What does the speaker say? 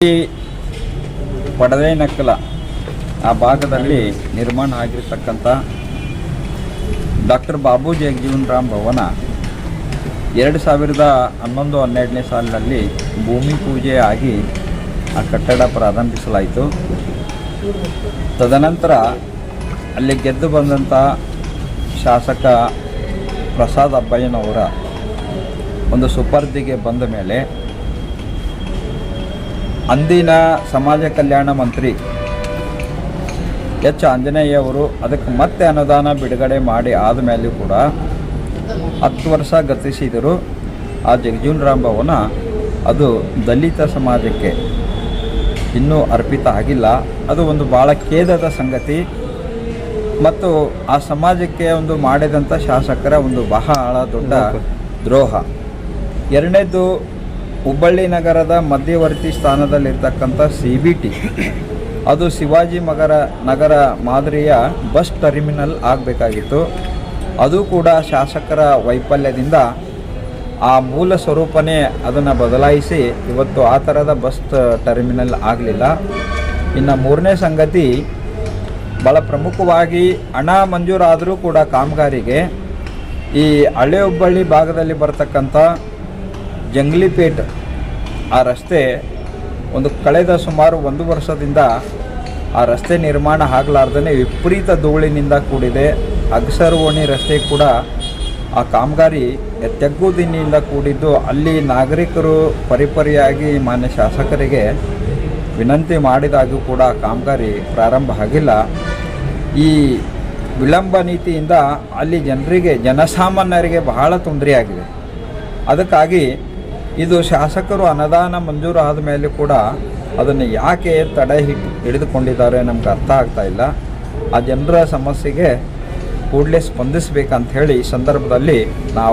ಈ ಪಡದೆ ನಕ್ಕಲ ಆ ಭಾಗದಲ್ಲಿ ನಿರ್ಮಾಣ ಆಗಿರ್ತಕ್ಕಂಥ ಡಾಕ್ಟರ್ ಬಾಬು ಜಗಜೀವನ್ ರಾಮ್ ಭವನ ಎರಡು ಸಾವಿರದ ಹನ್ನೊಂದು ಹನ್ನೆರಡನೇ ಸಾಲಿನಲ್ಲಿ ಭೂಮಿ ಪೂಜೆ ಆಗಿ ಆ ಕಟ್ಟಡ ಪ್ರಾರಂಭಿಸಲಾಯಿತು. ತದನಂತರ ಅಲ್ಲಿ ಗೆದ್ದು ಬಂದಂಥ ಶಾಸಕ ಪ್ರಸಾದ್ ಅಬ್ಬಯ್ಯನವರ ಒಂದು ಸುಪರ್ದಿಗೆ ಬಂದ ಮೇಲೆ ಅಂದಿನ ಸಮಾಜ ಕಲ್ಯಾಣ ಮಂತ್ರಿ ಎಚ್ ಆಂಜನೇಯ ಅವರು ಅದಕ್ಕೆ ಮತ್ತೆ ಅನುದಾನ ಬಿಡುಗಡೆ ಮಾಡಿ ಆದಮೇಲೆ ಕೂಡ ಹತ್ತು ವರ್ಷ ಗತಿಸಿದರು ಆ ಜಗಜೀವನ್ ರಾಮ್ ಭವನ ಅದು ದಲಿತ ಸಮಾಜಕ್ಕೆ ಇನ್ನೂ ಅರ್ಪಿತ ಆಗಿಲ್ಲ. ಅದು ಒಂದು ಭಾಳ ಖೇದದ ಸಂಗತಿ. ಮತ್ತು ಆ ಸಮಾಜಕ್ಕೆ ಒಂದು ಮಾಡಿದಂಥ ಶಾಸಕರ ಒಂದು ಬಹಳ ದೊಡ್ಡ ದ್ರೋಹ. ಎರಡನೇದು ಹುಬ್ಬಳ್ಳಿ ನಗರದ ಮಧ್ಯವರ್ತಿ ಸ್ಥಾನದಲ್ಲಿರ್ತಕ್ಕಂಥ ಸಿ ಬಿ ಟಿ. ಅದು ಶಿವಾಜಿ ಮಗರ ನಗರ ಮಾದರಿಯ ಬಸ್ ಟರ್ಮಿನಲ್ ಆಗಬೇಕಾಗಿತ್ತು. ಅದು ಕೂಡ ಶಾಸಕರ ವೈಫಲ್ಯದಿಂದ ಆ ಮೂಲ ಸ್ವರೂಪನೇ ಅದನ್ನು ಬದಲಾಯಿಸಿ ಇವತ್ತು ಆ ಥರದ ಬಸ್ ಟರ್ಮಿನಲ್ ಆಗಲಿಲ್ಲ. ಇನ್ನು ಮೂರನೇ ಸಂಗತಿ ಭಾಳ ಪ್ರಮುಖವಾಗಿ ಹಣ ಮಂಜೂರಾದರೂ ಕೂಡ ಕಾಮಗಾರಿಗೆ ಈ ಹಳೆ ಹುಬ್ಬಳ್ಳಿ ಭಾಗದಲ್ಲಿ ಬರತಕ್ಕಂಥ ಜಂಗ್ಲಿಪೇಟ್ ಆ ರಸ್ತೆ ಒಂದು ಕಳೆದ ಸುಮಾರು ಒಂದು ವರ್ಷದಿಂದ ಆ ರಸ್ತೆ ನಿರ್ಮಾಣ ಆಗಲಾರ್ದೇ ವಿಪರೀತ ಧೂಳಿನಿಂದ ಕೂಡಿದೆ. ಅಗಸರ್ ಓಣಿ ರಸ್ತೆ ಕೂಡ ಆ ಕಾಮಗಾರಿ ತೆಗ್ಗುದಿನಿಂದ ಕೂಡಿದ್ದು ಅಲ್ಲಿ ನಾಗರಿಕರು ಪರಿಪರಿಯಾಗಿ ಮಾನ್ಯ ಶಾಸಕರಿಗೆ ವಿನಂತಿ ಮಾಡಿದಾಗೂ ಕೂಡ ಕಾಮಗಾರಿ ಪ್ರಾರಂಭ ಆಗಿಲ್ಲ. ಈ ವಿಳಂಬ ನೀತಿಯಿಂದ ಅಲ್ಲಿ ಜನರಿಗೆ, ಜನಸಾಮಾನ್ಯರಿಗೆ ಬಹಳ ತೊಂದರೆಯಾಗಿದೆ. ಅದಕ್ಕಾಗಿ ಇದು ಶಾಸಕರು ಅನುದಾನ ಮಂಜೂರು ಆದ ಮೇಲೆ ಕೂಡ ಅದನ್ನು ಯಾಕೆ ತಡೆ ಹಿಟ್ಟು ಹಿಡಿದುಕೊಂಡಿದ್ದಾರೆ ನಮ್ಗೆ ಅರ್ಥ ಆಗ್ತಾ ಇಲ್ಲ. ಆ ಜನರ ಸಮಸ್ಯೆಗೆ ಕೂಡಲೇ ಸ್ಪಂದಿಸಬೇಕಂತ ಹೇಳಿ ಈ ಸಂದರ್ಭದಲ್ಲಿ ನಾವು